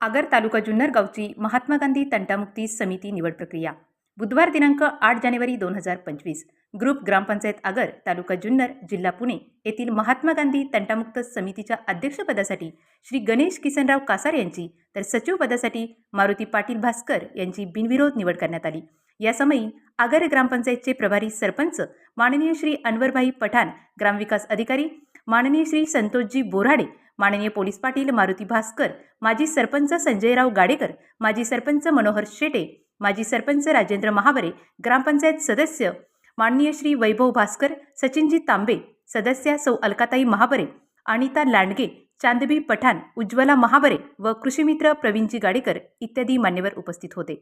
आगर तालुका जुन्नर गावची महात्मा गांधी तंटामुक्ती समिती निवड प्रक्रिया. बुधवार दिनांक आठ जानेवारी दोन हजार पंचवीस. ग्रुप ग्रामपंचायत आगर तालुका जुन्नर जिल्हा पुणे येथील महात्मा गांधी तंटामुक्त समितीच्या अध्यक्षपदासाठी श्री गणेश किसनराव कासार यांची तर सचिवपदासाठी मारुती पाटील भास्कर यांची बिनविरोध निवड करण्यात आली. यासमयी आगर ग्रामपंचायतचे प्रभारी सरपंच माननीय श्री अनवरभाई पठाण ग्रामविकास अधिकारी माननीय श्री संतोषजी बोराडे माननीय पोलीस पाटील मारुती भास्कर माजी सरपंच संजयराव गाडेकर माजी सरपंच मनोहर शेटे माजी सरपंच राजेंद्र महावरे ग्रामपंचायत सदस्य माननीय श्री वैभव भास्कर सचिनजी तांबे सदस्या सौ अलकाताई महाबरे अनिता लांडगे चांदबी पठाण उज्ज्वला महाबरे व कृषीमित्र प्रवीणजी गाडेकर इत्यादी मान्यवर उपस्थित होते.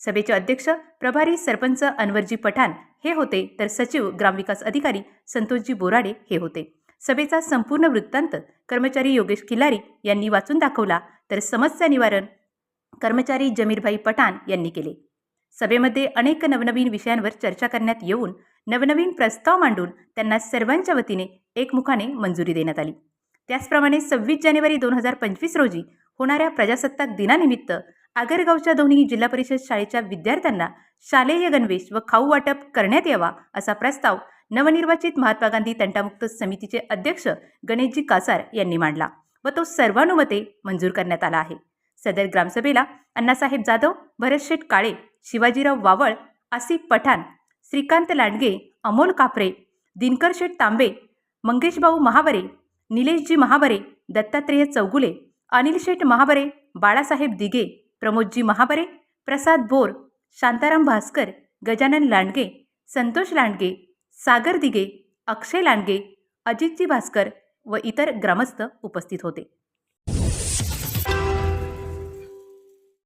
सभेचे अध्यक्ष प्रभारी सरपंच अनवरजी पठाण हे होते तर सचिव ग्रामविकास अधिकारी संतोषजी बोराडे हे होते. सभेचा संपूर्ण वृत्तांत कर्मचारी योगेश खिलारी यांनी वाचून दाखवला तर समस्या निवारण कर्मचारी जमीरभाई पठाण यांनी केले. सभेमध्ये अनेक नवनवीन विषयांवर चर्चा करण्यात येऊन नवनवीन प्रस्ताव मांडून त्यांना सर्वांच्या वतीने एकमुखाने मंजुरी देण्यात आली. त्याचप्रमाणे सव्वीस जानेवारी दोन हजार पंचवीस रोजी होणाऱ्या प्रजासत्ताक दिनानिमित्त आगरगावच्या दोन्ही जिल्हा परिषद शाळेच्या विद्यार्थ्यांना शालेय गणवेश व खाऊ वाटप करण्यात यावा असा प्रस्ताव नवनिर्वाचित महात्मा गांधी तंटामुक्त समितीचे अध्यक्ष गणेशजी कासार यांनी मांडला व तो सर्वानुमते मंजूर करण्यात आला आहे. सदर ग्रामसभेला अण्णासाहेब जाधव भरत शेठ काळे शिवाजीराव वावळ आसिफ पठाण श्रीकांत लांडगे अमोल कापरे दिनकर शेठ तांबे मंगेशभाऊ महाबरे निलेशजी महाबरे दत्तात्रेय चौगुले अनिल शेठ महाबरे बाळासाहेब दिघे प्रमोदजी महाबरे प्रसाद बोर शांताराम भास्कर गजानन लांडगे संतोष लांडगे सागर दिगे अक्षय लांडगे अजितजी भास्कर व इतर ग्रामस्थ उपस्थित होते.